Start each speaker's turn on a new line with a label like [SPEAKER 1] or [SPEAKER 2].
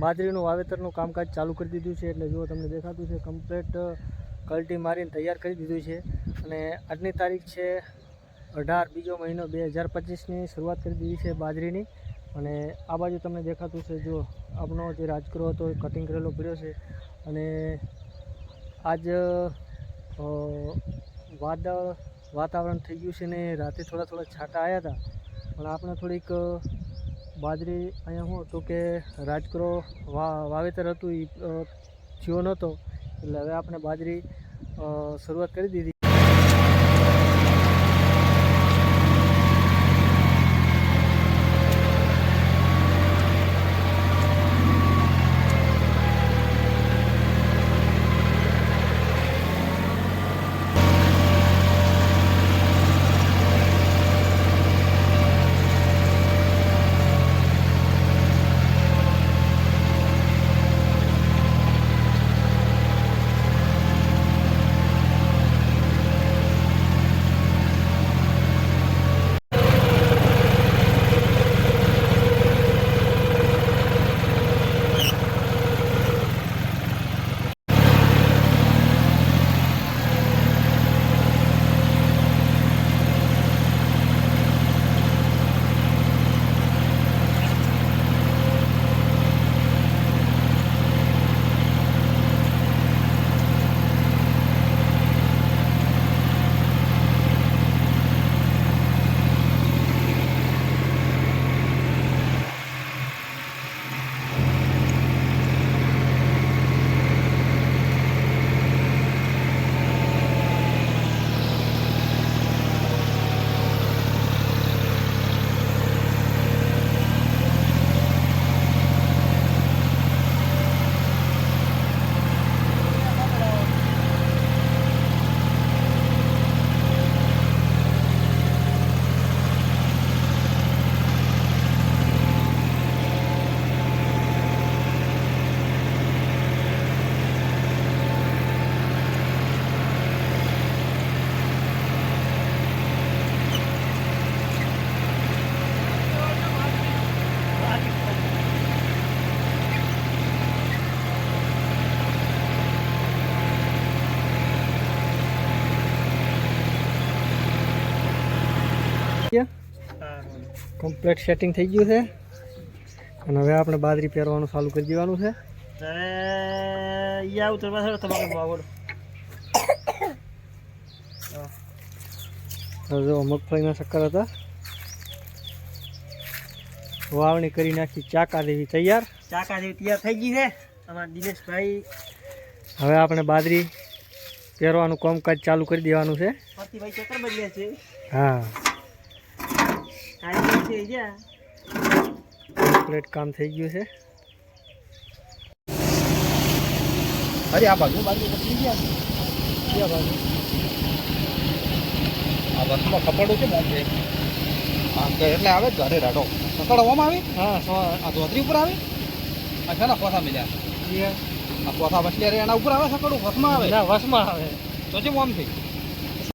[SPEAKER 1] બાજરીનું વાવેતરનું કામકાજ ચાલુ કરી દીધું છે એટલે જો તમને દેખાતું છે કમ્પ્લેટ કલ્ટી મારીને તૈયાર કરી દીધું છે. અને આજની તારીખ છે અઢાર બીજો મહિનો બે હજાર પચીસની શરૂઆત કરી દીધી છે બાજરીની. અને આ બાજુ તમને દેખાતું છે, જો આપણો જે રાજકરો હતો એ કટિંગ કરેલો પડ્યો છે. અને આજ વાદળ વાતાવરણ થઈ ગયું છે ને રાતે થોડા થોડા છાંટા આવ્યા હતા. પણ આપણે થોડીક બાજરી અહીંયા શું હતું કે રાજકરો વાવેતર હતું એ થયો નહોતો એટલે હવે આપણે બાજરી શરૂઆત કરી દીધી. કમ્પ્લેટ સેટિંગ થઈ ગયું છે. અને હવે આપણે બાજરી પહેરવાનું ચાલુ કરી દેવાનું છે.
[SPEAKER 2] યા ઉતરવા થયો તમારે બાવળ
[SPEAKER 1] જો મગફળીના શક્કર હતા. વાવણી કરી નાખી ચાકા દેવી તૈયાર.
[SPEAKER 2] ચાકા દેવી તૈયાર થઈ ગઈ છે. અમારા દિનેશભાઈ
[SPEAKER 1] હવે આપણે બાજરી પહેરવાનું કામકાજ ચાલુ કરી દેવાનું છે.
[SPEAKER 2] છે.
[SPEAKER 1] હા.
[SPEAKER 2] છે
[SPEAKER 1] કમ્પ્લેટ કામ થઈ ગયું છે.
[SPEAKER 3] અરે આ બાજુ બાજુ પકડી ગયા
[SPEAKER 1] ક્યાં બાજુ.
[SPEAKER 3] આ બસમાં કપડું છે બાજુ આમ તો એટલે આવે ઘરે રાડો. પકડવામાં આવે?
[SPEAKER 1] હા
[SPEAKER 3] આ ધોતરી ઉપર આવે? આ છે ને પોથા મળ્યા આ પોથા અરે એના ઉપર આવે સકડું વસમાં આવે?
[SPEAKER 1] ના વસમાં આવે.
[SPEAKER 3] તો જેમ આમ થઈ